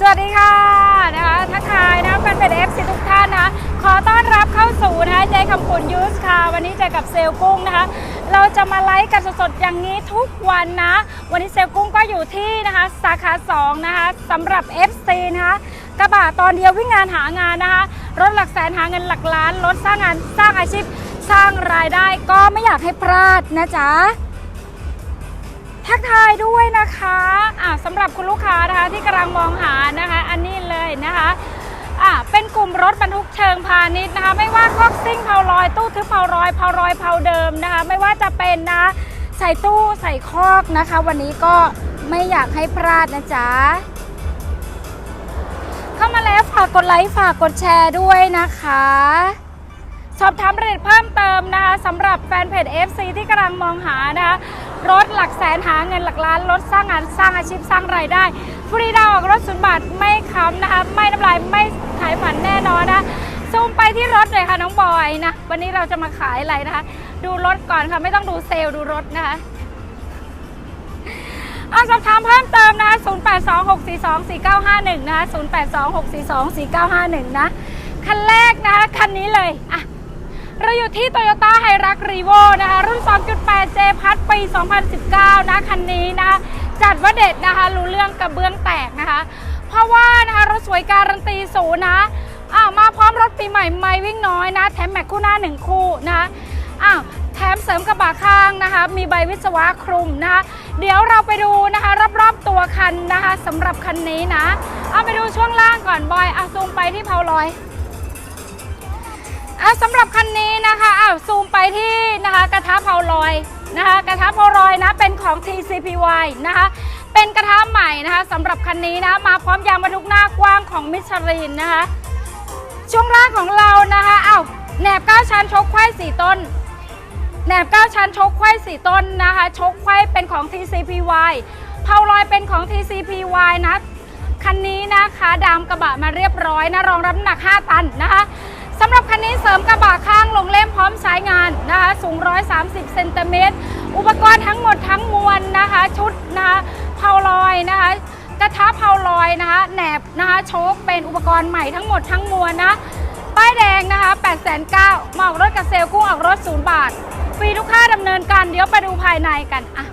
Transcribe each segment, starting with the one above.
สวัสดีค่ะนะคะทักทายนะแฟนเพจเอฟซีทุกท่านนะคะขอต้อนรับเข้าสู่นะคะเจคำขุนยูสค่ะ วันนี้เจอกับเซลกุ้งนะคะ เราจะมาไลฟ์กันสดๆอย่างนี้ทุกวันนะ วันนี้เซลกุ้งก็อยู่ที่นะคะสาขา 2 นะคะสำหรับ FC นะคะกระบะตอนเดียววิ่งงานหางานนะคะรถหลักแสนหาเงินหลักล้านรถสร้างงานสร้างอาชีพสร้างรายได้ก็ไม่อยากให้พลาดนะจ๊ะ ทักทายด้วยนะคะอ่าสำหรับคุณลูกค้านะคะที่กำลังมองหานะคะ อันนี้เลยนะคะอ่าเป็นกลุ่มรถบรรทุกเชิงพาณิชย์นะคะ ไม่ว่าคอกซิ่งเผาลอยตู้ทึบเผาลอยเผาลอยเผาเดิมนะคะ ไม่ว่าจะเป็นนะใส่ตู้ใส่คอกนะคะ วันนี้ก็ไม่อยากให้พลาดนะจ๊ะเข้ามาแล้วฝากกดไลค์ฝากกดแชร์ด้วยนะคะ สอบถามรายละเอียดเพิ่มเติมนะคะสำหรับแฟนเพจ FC ที่กำลังมองหานะคะรถหลักแสนหาเงินหลักล้านรถสร้างงานสร้างอาชีพสร้างรายได้ฟรีดาวออกรถศูนย์บาทไม่ค้ำนะคะไม่น้ำลายไม่ขายฝันแน่นอนนะซูมไปที่รถเลยค่ะน้องบอยนะวันนี้เราจะมาขายอะไรนะคะ ดูรถก่อนค่ะไม่ต้องดูเซลล์ดูรถนะคะเอาสอบถามเพิ่มเติมนะคะ 0826424951 นะคะ 0826424951 นะ คันแรกนะคะคันนี้เลย อะ เราอยู่ที่ Toyota h i r u x r e v o นะคะ รุ่น 2.8 J พัดปี 2019 นะคันนี้นะคะจัดว่าเด็ดนะคะ รู้เรื่องกระเบื้องแตกนะคะ เพราะว่านะคะรถสวยการันตีศูนย์นะอ่ามาพร้อมรถปีใหม่ไม่วิ่งน้อยนะ แถมแม็กคู่หน้า 1 คู่นะคะอ้าวแถมเสริมกระบะข้างนะคะ มีใบวิศวะคลุมนะคะ เดี๋ยวเราไปดูนะคะ รอบๆตัวคันนะคะสำหรับคันนี้นะ เอาไปดูช่วงล่างก่อนบอยอะซูมไปที่เพาลอย อะสำหรับคันนี้นะคะอ้าวซูมไปที่นะคะกระทะเผาลอยนะคะกระทะเผาลอยนะเป็นของ TCPY นะคะเป็นกระทะใหม่นะคะสำหรับคันนี้นะมาพร้อมยางบรรทุกหน้ากว้างของมิชลินนะคะช่วงล่างของเรานะคะอ้าวแหนบ 9 ชั้นชกไขว้สี่ต้นแหนบ 9 ชั้นชกไขว้สี่ต้นนะคะชกไขว้เป็นของ TCPY เผาลอยเป็นของ TCPY นะคันนี้นะคะดามกระบะมาเรียบร้อยนะรองรับน้ำหนัก 5 ตันนะคะ สำหรับคันนี้เสริมกระบะข้างลงเล่มพร้อมใช้งานนะคะสูง 130 เซนติเมตร อุปกรณ์ทั้งหมดทั้งมวลนะคะ ชุดนะคะเพาลอยนะคะกระทะเพาลอยนะคะแหนบนะคะโชคเป็นอุปกรณ์ใหม่ทั้งหมดทั้งมวลนะป้ายแดงนะคะ8 9 0 0 0มาอกรถกับเซลลกุ้งออกรถ 0 บาท ฟรีทุกค่าดำเนินการเดี๋ยวไปดูภายในกันอะ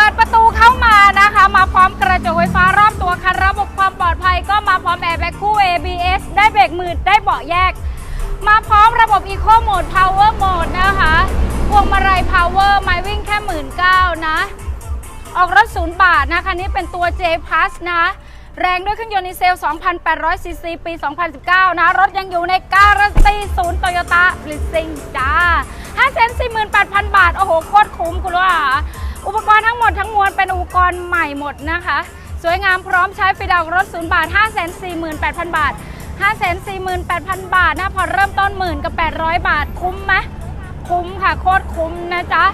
ปิดประตูเข้ามานะคะ มาพร้อมกระจกไฟฟ้ารอบตัวคันระบบความปลอดภัยก็มาพร้อมแอร์แบ็กคู่ ABS ได้เบรกมือได้เบาะแยก มาพร้อมระบบ Eco Mode Power Mode นะคะพวงมาลัย Power ไม่วิ่งแค่1 9ื่นเก้านะ ออกรถศูนย์บาทนะคันนี้เป็นตัว J Plus นะ แรงด้วยเครื่องยนต์ดีเซล 2,800 ซีซี ปี 2019 นะ รถยังอยู่ในการันตีศูนย์โตโยต้าบลิซิงจ้า548,000 บาท โอ้โห โคตรคุ้มคุณว่า อุปกรณ์ทั้งหมดทั้งมวลเป็นอุปกรณ์ใหม่หมดนะคะ สวยงามพร้อมใช้ฟรีดาวรถศูนย์บาท 548,000 บาท 548,000 บาทนะผ่อนเริ่มต้นหมื่นกับ 800 บาทคุ้มไหมคุ้มค่ะโคตรคุ้มนะจ๊ะ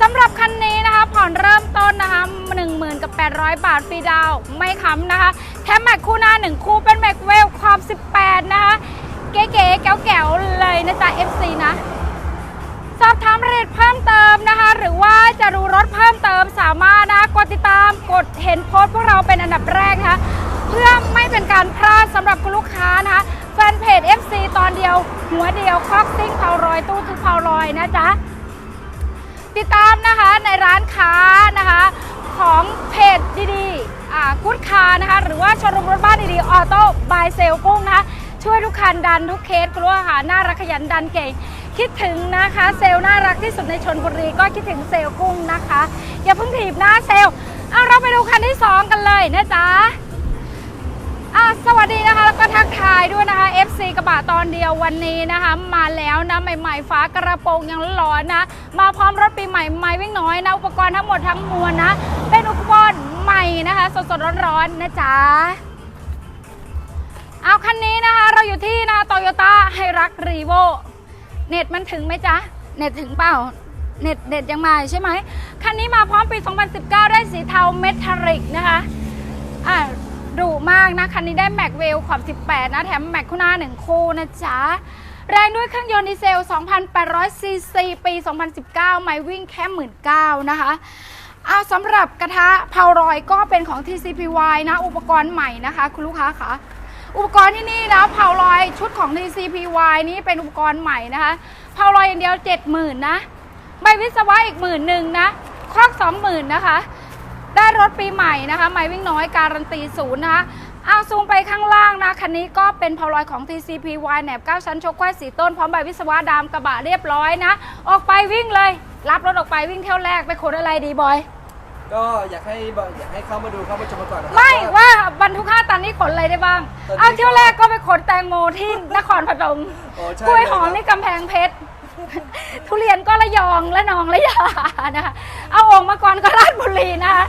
สำหรับคันนี้นะคะผ่อนเริ่มต้นนะคะ10,000กับ 800 บาทฟรีดาวไม่ค้ำนะคะแถมแม็กคู่หน้า 1 คู่เป็นแม็กเวลความ18 นะคะ เก๋ๆแก๋วๆเลยนะจ๊ะ FC นะ สอบถามรายละเอียดเพิ่มเติมนะคะ หรือว่าจะดูรถเพิ่มเติมสามารถนะกดติดตามกดเห็นโพสต์พวกเราเป็นอันดับแรกนะคะเพื่อไม่เป็นการพลาดสำหรับคุณลูกค้านะคะแฟนเพจ FC ตอนเดียว หัวเดียวคอกซิ่งเผารอยตู้ทึบเผารอยนะจ๊ะติดตามนะคะในร้านค้านะคะของเพจดีๆกุดคานะคะ หรือว่าชว์รูมรถบ้านดีๆออโต้บายเซลกุ้งนะคะช่วยทุกคันดันทุกเคสคุณลูกค้าน่ารักขยันดันเก่ง คิดถึงนะคะ เซลล์น่ารักที่สุดในชนบุรีก็คิดถึงเซลล์กุ้งนะคะ อย่าเพิ่งถีบหน้าเซลล์เอาเราไปดูคันที่ 2 กันเลยนะจ๊ะอะสวัสดีนะคะ แล้วก็ทักทายด้วยนะคะ FC กระบะตอนเดียววันนี้นะคะ มาแล้วนะ ใหม่ๆฟ้ากระโปรงยังร้อนนะ มาพร้อมรถปีใหม่ไม่วิ่งน้อยนะ อุปกรณ์ทั้งหมดทั้งมวลนะ เป็นอุปกรณ์ใหม่นะคะ สดๆร้อนๆนะจ๊ะเอาคันนี้นะคะ เราอยู่ที่นะโตโยต้าไฮรักรีโว เน็ตมันถึงไหมจ๊ะ เน็ตถึงเปล่า เน็ตเด็ดยังมาใช่ไหม คันนี้มาพร้อมปี 2019 ได้สีเทาเมทัลลิกนะคะ อะดุมากนะ คันนี้ได้แม็กเวลขอบ 18 นะ แถมแม็กคู่หน้า 1 คู่นะจ๊ะ แรงด้วยเครื่องยนต์ดีเซล 2,800 ซีซี ปี 2019 ไม่วิ่งแค่ 19,000 นะคะเอาสำหรับกระทะเผาลอยก็เป็นของ TCPY นะ อุปกรณ์ใหม่นะคะ คุณลูกค้าคะ อุปกรณ์ที่นี่นะเผาลอยชุดของ TCPY นี้เป็นอุปกรณ์ใหม่นะคะเผาลอยอย่างเดียว 70,000นะใบวิศวะอีกหมื่นหนึ่งนะครอก20,000นะคะ ได้รถปีใหม่นะคะไม่วิ่งน้อยการันตีศูนย์นะคะเอาซูมไปข้างล่างนะ คันนี้ก็เป็นพาวลอยของ TCPY แหนบ 9 ชั้นชกแควสีต้น พร้อมใบวิศวะดำกระบะเรียบร้อยนะ ออกไปวิ่งเลย รับรถออกไปวิ่งเที่ยวแรกไปขนอะไรดีบอย ก็อยากให้บอกอยากให้เข้ามาดูเข้ามาชมกันก่อนนะครัไม่ว่าว่าบรรทุกห้าตันนี้ขนอะไรได้บ้าง ตอนนี้เอาเที่ยวแรกก็ไปขนแตงโมที่ นครพนมโอ้ใช่กล้วยหอมเลยครับ นี่กำแพงเพชร ทุเรียนก็ระยองและนองระยานะคะ เอาโองค์มาก่อนก็ราชบุรีนะคะ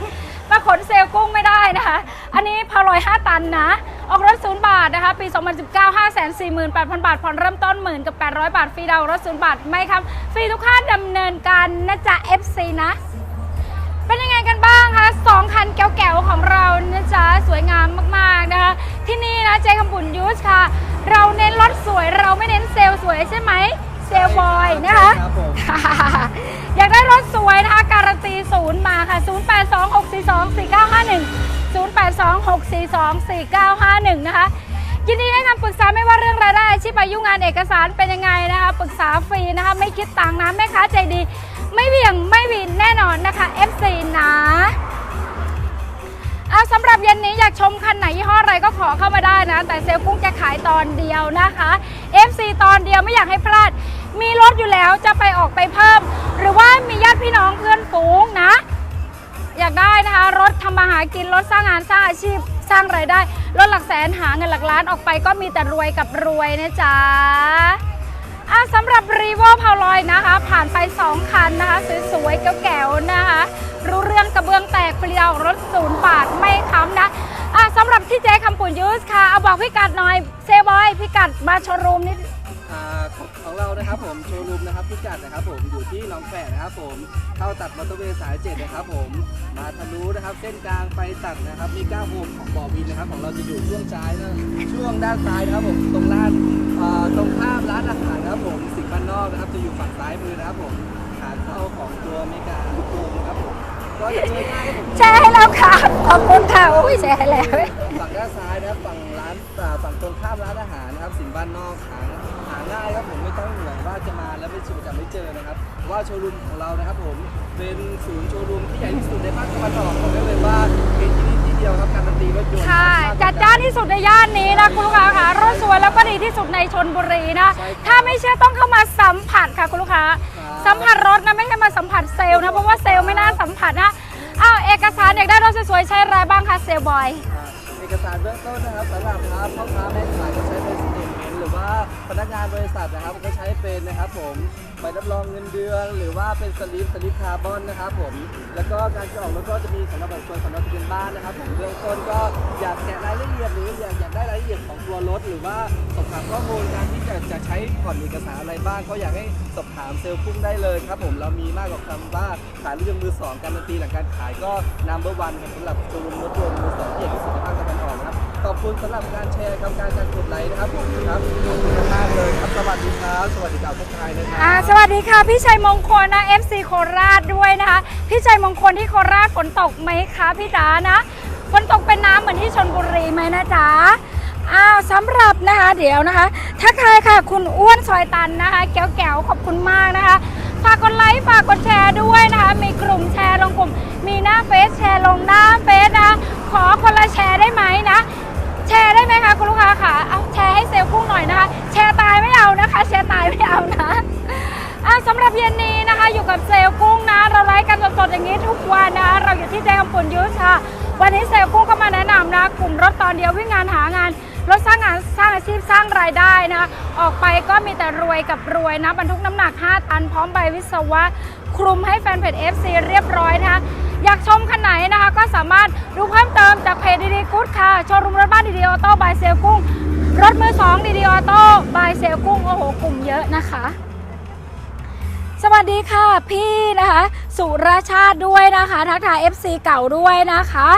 มาขนเซลล์กุ้งไม่ได้นะคะ อันนี้พาลอย5ตันนะ ออกรถศูนย์บาทนะคะ ปี 2019 5 4 8 0 0 0 บาท ผ่อนเริ่มต้นหมื่นกับ 800 บาท ฟรีดาวน์รถศูนย์บาท ไม่ครับ ฟรีทุกค่าดำเนินการนะจ๊ะ FC นะ วยงามมากๆนะคะ ที่นี่นะเจคำปุ่นยูสค่ะ เราเน้นรถสวยเราไม่เน้นเซลล์สวยใช่ไหมเซลล์บอยนะคะ ครับผม อยากได้รถสวยนะคะ การันตีศูนย์มาค่ะ 0826424951 0826424951 นะคะ ยินดีให้คำปรึกษาไม่ว่าเรื่องรายได้อาชีพอายุงานเอกสารเป็นยังไงนะคะ ปรึกษาฟรีนะคะ ไม่คิดตังค์นะแม่ค้าใจดี ไม่เบี่ยงไม่วินแน่นอนนะคะ FC นะเอาสำหรับเย็นนี้อยากชมคันไหนยี่ห้ออะไรก็ขอเข้ามาได้นะ แต่เซลล์กุ้งจะขายตอนเดียวนะคะ FC ตอนเดียวไม่อยากให้พลาด มีรถอยู่แล้วจะไปออกไปเพิ่ม หรือว่ามีญาติพี่น้องเพื่อนฝูงนะ อยากได้นะคะ รถทำมาหากินรถสร้างงานสร้างอาชีพสร้างไรายได้ รถหลักแสนหาเงินหลักล้านออกไปก็มีแต่รวยกับรวยนะจ๊ะ อะสำหรับรีโวพาวลอยนะคะ ผ่านไป 2 คันนะคะ สวยๆแก๋วๆนะคะ รู้เรื่องกระเบื้องแตกเปลี่ยวรถศูนย์บาทไม่ค้ำนะอะสำหรับที่เจ๊คำปุ่นยูสค่ะ เอาบอกพี่กัดหน่อยเซบอยพี่กัดมาโชว์รูมนิด อ่า เรานะครับผมโชว์รูมนะครับพิกัดนะครับผมอยู่ที่หนองแฝกนะครับผมเข้าตัดมอเตอร์เวย์สายเจ็ดนะครับผมมาทะลุนะครับเส้นกลางไปตัดนะครับมี9โฮมของบ่อวินนะครับของเราจะอยู่ช่วงซ้ายนะช่วงด้านซ้ายนะครับผมตรงร้านอ่าตรงข้ามร้านอาหารนะครับผมสิงห์บ้านนอกนะครับจะอยู่ฝั่งซ้ายมือนะครับผมขาเข้าของตัวอเมริกาลูกโป่งนะครับผมก็จะเจอง่ายครับผมแชร์ให้แล้วค่ะขอบคุณค่ะโอ้ยแชร์ให้แล้วฝั่งด้านซ้ายนะครับฝั่งร้านอ่าฝั่งตรงข้ามร้านอาหารนะครับสิงห์บ้านนอกหาหา ง่ายครับผมไม่ต้องห่วงว่าจะมาแล้วไม่จะไม่เจอนะครับเพราะว่าโชว์รูมของเรานะครับผมเป็นศูนย์โชว์รูมที่ใหญ่ที่สุดในภาคตะวันออกบอกได้เลยว่ามีที่นี่ที่เดียวครับการันตีรถยนต์ค่ะครับจัดจ้านที่สุดในย่านนี้นะคุณลูกค้าค่ะรถสวยแล้วก็ดีที่สุดในชนบุรีนะใช่ครับถ้าไม่เชื่อต้องเข้ามาสัมผัสค่ะคุณลูกค้าครับสัมผัสรถนะไม่ใช่มาสัมผัสเซลล์นะเพราะว่าเซลล์ไม่น่าสัมผัสนะอ้าวเอกสารอยากได้รถสวยๆใช้อะไรบ้างคะเซลล์บอยอ่าเอกสารเบื้องต้นนะครับสำหรับครับพ่อค้าแม่ขาย พนักงานบริษัทนะครับก็ใช้เป็นนะครับผมใบรับรองเงินเดือน หรือว่าเป็นสลิปสลิปคาร์บอนนะครับผมแล้วก็การจะออกรถก็จะมีสำหรับแบบส่วนสำหรับทะเบียนบ้านนะครับผมเบื้องต้นก็อยากแกะรายละเอียดหรืออยากอยากได้รายละเอียดของตัวรถ หรือว่าสอบถามข้อมูลการที่จะจะใช้ผ่อนเอกสารอะไรบ้างก็อยากให้สอบถามเซลล์พุ่งได้เลยครับผมเรามีมากกว่าคำว่าขายรถยนต์มือสองการันตีหลังการขายก็นัมเบอร์วันสำหรับโชว์รูมรถยนต์มือสองที่ใหญ่ที่สุด คุณสำหรับการแชร์ครับการการกดไลค์นะครับผมครับขอบคุณมากเลยครับสวัสดีครับสวัสดีกับทุกทายนะครัอ่าสวัสดีค่ะ พี่ชัยมงคลนะ FC โคราชด้วยนะคะ พี่ชัยมงคลที่โคราชฝนตกไหมคะพี่จ๋านะฝนตกเป็นน้ำเหมือนที่ชนบุรีไหมนะจ๊ะอ้าวสำหรับนะคะเดี๋ยวนะคะทักทายค่ะ คุณอ้วนซอยตันนะคะแก้วๆขอบคุณมากนะคะฝากกดไลค์ฝากกดแชร์ด้วยนะคะมีกลุ่มแชร์ลงกลุ่ม มีหน้าเฟซแชร์ลงหน้าเฟซนะคะขอคนละแชร์ได้ไหมนะ แชร์ได้ไหมคะคุณลูกค้าคะเอาแชร์ให้เซลล์กุ้งหน่อยนะคะ แชร์ตายไม่เอานะคะ แชร์ตายไม่เอานะอะสำหรับเย็นนี้นะคะ อยู่กับเซลล์กุ้งนะ เราไลฟ์กันสดๆอย่างนี้ทุกวันนะ เราอยู่ที่แจกำปุ่นยุทธค่ะ วันนี้เซลล์กุ้งก็มาแนะนำนะ กลุ่มรถตอนเดียววิ่งงานหางานรถสร้างงานสร้างอาชีพสร้างรายได้นะ ออกไปก็มีแต่รวยกับรวยนะบรรทุกน้ำหนัก 5 ตันพร้อมใบวิศวะ คลุมให้แฟนเพจ FC เรียบร้อยนะคะ อยากชมคันไหนนะคะ ก็สามารถดูเพิ่มเติมจากเพจดีดีกู๊ดค่ะโชว์รูมรถบ้านดีดีออโต้บายเซลกุ้ง รถมือสองดีดีออโต้บายเซลกุ้งโอ้โหกลุ่มเยอะนะคะ สวัสดีค่ะพี่นะคะ สุรชาติด้วยนะคะ ทักทาย FC เก่าด้วยนะคะ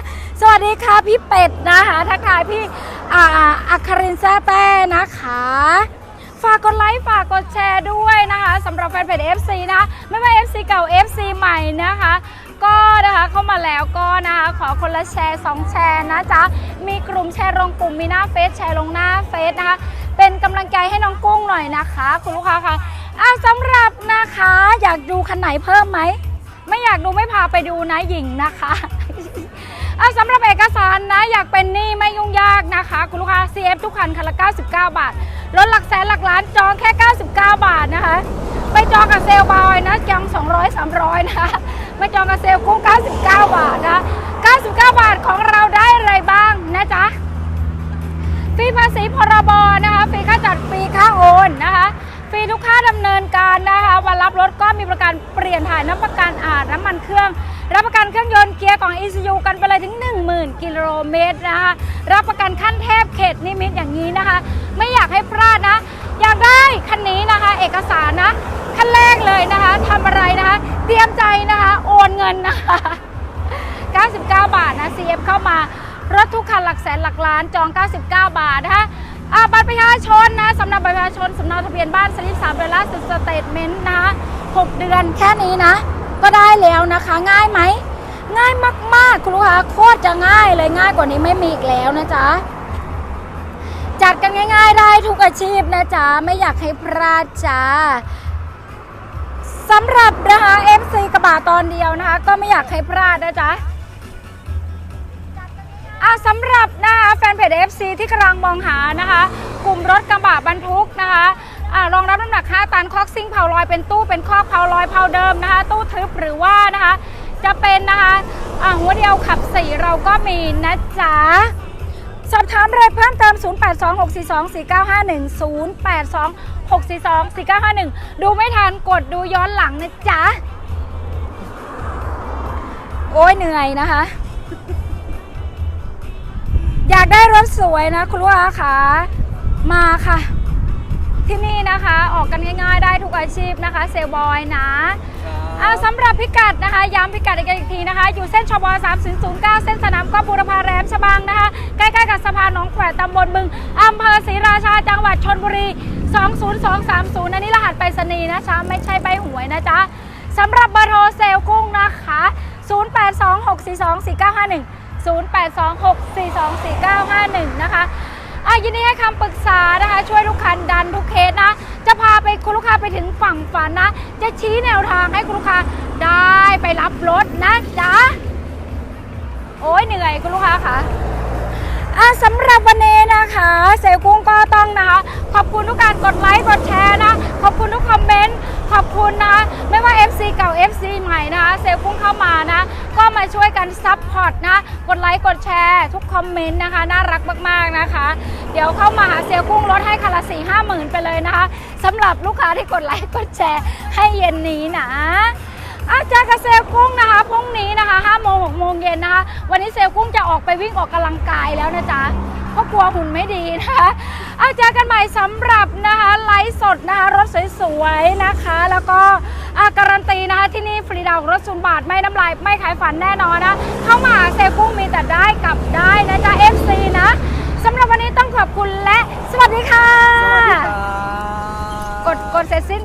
สวัสดีค่ะพี่เป็ดนะคะ ทักทายพี่อ่าอัครินแซ่แต้นะคะฝากกดไลค์ฝากกดแชร์ด้วยนะคะสำหรับแฟนเพจ FC นะ ไม่ว่า FC เก่า FC ใหม่นะคะ ก็นะคะเข้ามาแล้วก็นะคะขอคนละแชร์2แชร์นะจ๊ะมีกลุ่มแชร์ลงกลุ่มมีหน้าเฟซแชร์ลงหน้าเฟซนะคะ เป็นกำลังใจให้น้องกุ้งหน่อยนะคะ คุณลูกค้าคะอะสำหรับนะคะ อยากดูคันไหนเพิ่มไหมไม่อยากดูไม่พาไปดูนะหญิงนะคะอะสำหรับเอกสารนะอยากเป็นหนี้ไม่ยุ่งยากนะคะ คุณลูกค้า CF ทุกคันคันละ 99 บาทรถหลักแสนหลักล้านจองแค่ 99 บาทนะคะ ไปจองกับเซลลบอยนะจอง200 300 นะคะ มาจองกับเซลลกุ้ง99 บาทนะ 99 บาทของเราได้อะไรบ้างนะจ๊ะฟรีภาษีพรบนะคะฟรีค่าจัดฟรีค่าโอนนะคะฟรีทุกค่าดำเนินการนะคะวันรับรถก็มีประกันเปลี่ยนถ่ายน้ำประกันอาน้ำมันเครื่อง รับประกันเครื่องยนต์เกียร์ของ ECU กันไปเลยถึง 10,000 กิโลเมตรนะคะรับประกันขั้นเทพเขตนิมิตอย่างนี้นะคะ ไม่อยากให้พลาดนะ อยากได้คันนี้นะคะ เอกสารนะขั้นแรกเลยนะคะทำอะไรนะคะ เตรียมใจนะคะ โอนเงินนะคะ 99 บาทนะ CF เข้ามารถทุกคันหลักแสนหลักล้านจอง 99 บาทนะคะอาบัตรประชาชนนะสำหรับบัตรประชาชนสำเนาทะเบียนบ้านสลิปสามเดือนล่าสุดสเตทเมนต์นะคะ6เดือนแค่นี้นะ ก็ได้แล้วนะคะ ง่ายไหม ง่ายมากๆ คุณลูกค้าโคตรจะง่ายเลยง่ายกว่านี้ไม่มีอีกแล้วนะจ๊ะ จัดกันง่ายๆได้ทุกอาชีพนะจ๊ะ ไม่อยากให้พลาดจ้าสำหรับนะคะ FC กระบะตอนเดียวนะคะ ก็ไม่อยากให้พลาดนะจ๊ะอะสำหรับนะคะแฟนเพจ FC ที่กำลังมองหานะคะ กลุ่มรถกระบะบรรทุกนะคะอะรองรับน้ำหนัก 5 ตันคอกซิ่งเผาลอยเป็นตู้เป็นคอกเผาลอยเผาเดิมนะคะ ตู้ทึบหรือว่านะคะ จะเป็นนะคะอะหัวเดียวขับสี่เราก็มีนะจ๊ะ สอบถามรายเพิ่มเติม 0826424951 0826424951 ดูไม่ทันกดดูย้อนหลังนะจ๊ะ โอ้ยเหนื่อยนะคะ อยากได้รถสวยนะคุณลูกค้าคะมาค่ะ ที่นี่นะคะ ออกกันง่ายๆได้ทุกอาชีพนะคะ เซลลบอยนะ อ่าสำหรับพิกัดนะคะ ย้ำพิกัดอีกทีนะคะ อยู่เส้นชบ3009 เส้นสนามก็บูรพาแรมฉบังนะคะ ใกล้ๆกับสะพานหนองแขวตำบลบึงอำเภอศรีราชาจังหวัดชนบุรี 20230 อันนี้รหัสไปรษณีย์นะจ๊ะไม่ใช่ใบหวยนะจ๊ะสำหรับเบอร์โทรเซลลกุ้งนะคะ 0826424951 0826424951 นะคะ อะยินดีให้คำปรึกษานะคะ ช่วยลูกคันดันทุกเคสนะ จะพาไปคุณลูกค้าไปถึงฝั่งฝันนะ จะชี้แนวทางให้คุณลูกค้าได้ไปรับรถนะจ๊ะโอ้ยเหนื่อยคุณลูกค้าค่ะอะสำหรับวันนี้นะคะเซลกุ้งก็ต้องนะคะ ขอบคุณทุกการกดไลค์กดแชร์นะ ขอบคุณทุกคอมเมนต์ขอบคุณนะคะไม่ว่า FC เก่า FC ใหม่นะคะเซลกุ้งเข้ามานะ ก็มาช่วยกันซัพ พอร์ตนะ กดไลค์กดแชร์ทุกคอมเมนต์นะคะ น่ารักมากๆนะคะ เดี๋ยวเข้ามาหาเซลกุ้งลดให้คันละสี่ห้าหมื่นไปเลยนะคะสำหรับลูกค้าที่กดไลค์กดแชร์ให้เย็นนี้นะอาจารย์กับเซลกุ้งนะคะพรุ่งนี้นะคะ5โมง6โมงเย็นนะคะ วันนี้เซลกุ้งจะออกไปวิ่งออกกำลังกายแล้วนะจ๊ะเพราะกลัวหุ่นไม่ดีนะคะอาจารย์กันใหม่สำหรับนะคะไลฟ์สดนะคะรถสวยๆนะคะ แล้วก็ อะการันตีนะคะที่นี่ฟรีดาวน์รถศูนย์บาทไม่น้ำลายไม่ขายฝันแน่นอนนะเข้ามาหาเซลลกุ้งมีแต่ได้กลับได้นะจ๊ะ FC นะสำหรับวันนี้ต้องขอบคุณและสวัสดีค่ะสวัสดีครับกดกดเสร็จสิ้น